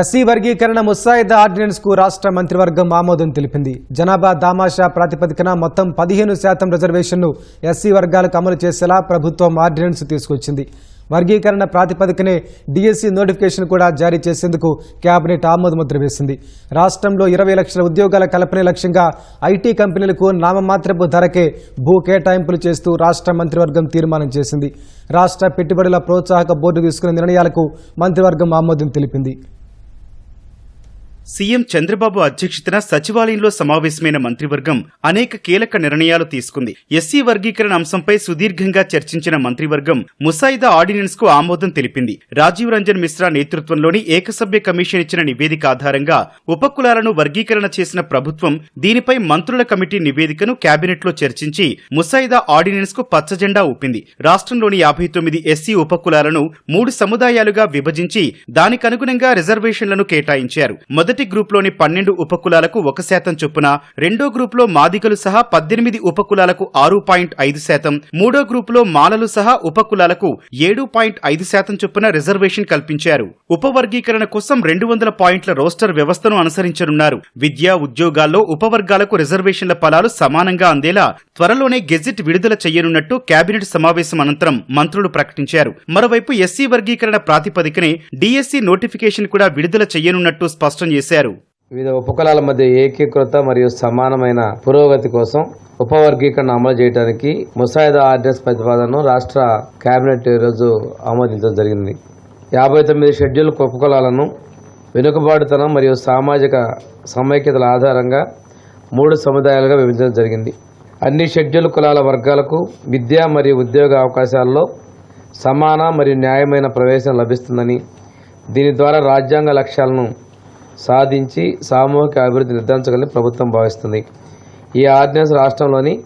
SC వర్గీకరణ ముసాయిదా ఆర్డినెన్స్కు రాష్ట్ర మంత్రివర్గం ఆమోదం తెలిపింది. జనాభా దామాషా ప్రాతిపదికన మొత్తం పదిహేను శాతం రిజర్వేషన్ను ఎస్సీ వర్గాలకు అమలు చేసేలా ప్రభుత్వం ఆర్డినెన్స్ తీసుకొచ్చింది. వర్గీకరణ ప్రాతిపదికనే డిఎస్సి నోటిఫికేషన్ కూడా జారీ చేసేందుకు కేబినెట్ ఆమోదముద్ర వేసింది. రాష్ట్రంలో ఇరవై లక్షల ఉద్యోగాల కల్పనే లక్ష్యంగా ఐటీ కంపెనీలకు నామమాత్రపు ధరకే భూ కేటాయింపులు చేస్తూ రాష్ట్ర మంత్రివర్గం తీర్మానం చేసింది. రాష్ట్ర పెట్టుబడుల ప్రోత్సాహక బోర్డు తీసుకున్న నిర్ణయాలకు మంత్రివర్గం ఆమోదం తెలిపింది. సీఎం చంద్రబాబు అధ్యక్షతన సచివాలయంలో సమావేశమైన మంత్రివర్గం అనేక కీలక నిర్ణయాలు తీసుకుంది. ఎస్సీ వర్గీకరణ అంశంపై సుదీర్ఘంగా చర్చించిన మంత్రివర్గం ముసాయిదా ఆర్డినెన్స్కు ఆమోదం తెలిపింది. రాజీవ్ రంజన్ మిశ్రా నేతృత్వంలోని ఏకసభ్య కమిషన్ ఇచ్చిన నివేదిక ఆధారంగా ఉపకులాలను వర్గీకరణ చేసిన ప్రభుత్వం దీనిపై మంత్రుల కమిటీ నివేదికను కేబినెట్లో చర్చించి ముసాయిదా ఆర్డినెన్స్కు పచ్చజెండా ఊపింది. రాష్ట్రంలోని యాభై తొమ్మిది ఎస్సీ ఉపకులాలను మూడు సముదాయాలుగా విభజించి దానికనుగుణంగా రిజర్వేషన్లను కేటాయించారు. మొదటి గ్రూప్లోని పన్నెండు ఉపకులాలకు ఒక శాతం చొప్పున రెండో గ్రూప్లో మాదిగలు సహా పద్దెనిమిది ఉపకులాలకు ఆరు పాయింట్ ఐదు శాతం మూడో గ్రూపులో మాలలు సహా ఉపకులాలకు ఏడు పాయింట్ ఐదు శాతం చొప్పున రిజర్వేషన్ కల్పించారు. ఉపవర్గీకరణ కోసం రెండు వందల పాయింట్ల రోస్టర్ వ్యవస్థను అనుసరించనున్నారు. విద్యా ఉద్యోగాల్లో ఉపవర్గాలకు రిజర్వేషన్ల ఫలాలు సమానంగా అందేలా త్వరలోనే గెజిట్ విడుదల చేయనున్నట్టు కేబినెట్ సమావేశం అనంతరం మంత్రులు ప్రకటించారు. మరోవైపు ఎస్సీ వర్గీకరణ ప్రాతిపదికనే డిఎస్సి నోటిఫికేషన్ కూడా విడుదల చేయనున్నట్టు స్పష్టం చేశారు. వివిధ ఉపకులాల మధ్య ఏకీకృత మరియు సమానమైన పురోగతి కోసం ఉపవర్గీకరణ అమలు చేయడానికి ముసాయిదా ఆర్డినెన్స్ ప్రతిపాదనను రాష్ట్ర కేబినెట్ ఈరోజు ఆమోదించడం జరిగింది. యాభై తొమ్మిది షెడ్యూల్ ఉపకులాలను వెనుకబాటుతనం మరియు సామాజిక సమైక్యతల ఆధారంగా మూడు సముదాయాలుగా విభజించడం జరిగింది. అన్ని షెడ్యూల్ కులాల వర్గాలకు విద్య మరియు ఉద్యోగ అవకాశాల్లో సమాన మరియు న్యాయమైన ప్రవేశం లభిస్తుందని దీని ద్వారా రాజ్యాంగ లక్ష్యాలను సాధించి సామూహిక అభివృద్ధి నిర్ధారించగలని ప్రభుత్వం భావిస్తుంది. ఈ ఆర్డినెన్స్ రాష్ట్రంలోని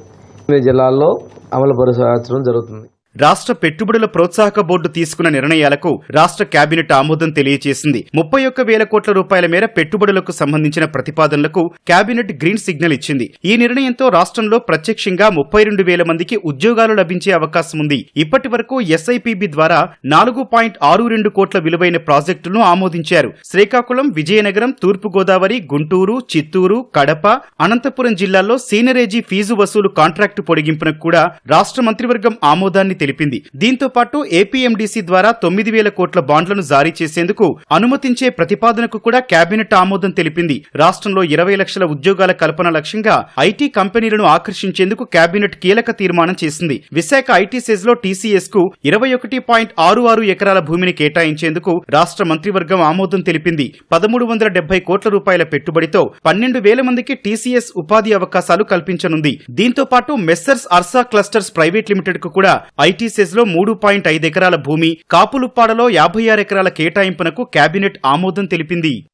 జిల్లాల్లో అమలుపరచడం జరుగుతుంది. రాష్ట్ర పెట్టుబడుల ప్రోత్సాహక బోర్డు తీసుకున్న నిర్ణయాలకు రాష్ట్ర కేబినెట్ ఆమోదం తెలియజేసింది. ముప్పై ఒక్క వేల కోట్ల రూపాయల మేర పెట్టుబడులకు సంబంధించిన ప్రతిపాదనలకు కేబినెట్ గ్రీన్ సిగ్నల్ ఇచ్చింది. ఈ నిర్ణయంతో రాష్ట్రంలో ప్రత్యక్షంగా ముప్పై రెండు వేల మందికి ఉద్యోగాలు లభించే అవకాశం ఉంది. ఇప్పటి వరకు ఎస్ఐపిబి ద్వారా నాలుగు పాయింట్ ఆరు రెండు కోట్ల విలువైన ప్రాజెక్టులను ఆమోదించారు. శ్రీకాకుళం విజయనగరం తూర్పుగోదావరి గుంటూరు చిత్తూరు కడప అనంతపురం జిల్లాల్లో సీనరేజీ ఫీజు వసూలు కాంట్రాక్టు పొడిగింపునకు కూడా రాష్ట్ర మంత్రివర్గం ఆమోదాన్ని తెలిపింది. దీంతో పాటు ఏపీఎండీసీ ద్వారా తొమ్మిది వేల కోట్ల బాండ్లను జారీ చేసేందుకు అనుమతించే ప్రతిపాదనకు కూడా కేబినెట్ ఆమోదం తెలిపింది. రాష్ట్రంలో ఇరవై లక్షల ఉద్యోగాల కల్పన లక్ష్యంగా ఐటీ కంపెనీలను ఆకర్షించేందుకు కేబినెట్ కీలక తీర్మానం చేసింది. విశాఖ ఐటీ సెజ్లో టీసీఎస్కు ఇరవై ఒకటి పాయింట్ ఆరు ఆరు ఎకరాల భూమిని కేటాయించేందుకు రాష్ట్ర మంత్రివర్గం ఆమోదం తెలిపింది. పదమూడు వందల డెబ్బై కోట్ల రూపాయల పెట్టుబడితో పన్నెండు వేల మందికి టీసీఎస్ ఉపాధి అవకాశాలు కల్పించనుంది. దీంతో పాటు మెస్సర్స్ అర్సా క్లస్టర్స్ ప్రైవేట్ లిమిటెడ్కు కూడా ఐటీ సెజ్లో మూడు పాయింట్ ఐదు ఎకరాల భూమి కాపులుప్పాడలో యాభై ఆరు ఎకరాల కేటాయింపునకు కేబినెట్ ఆమోదం తెలిపింది.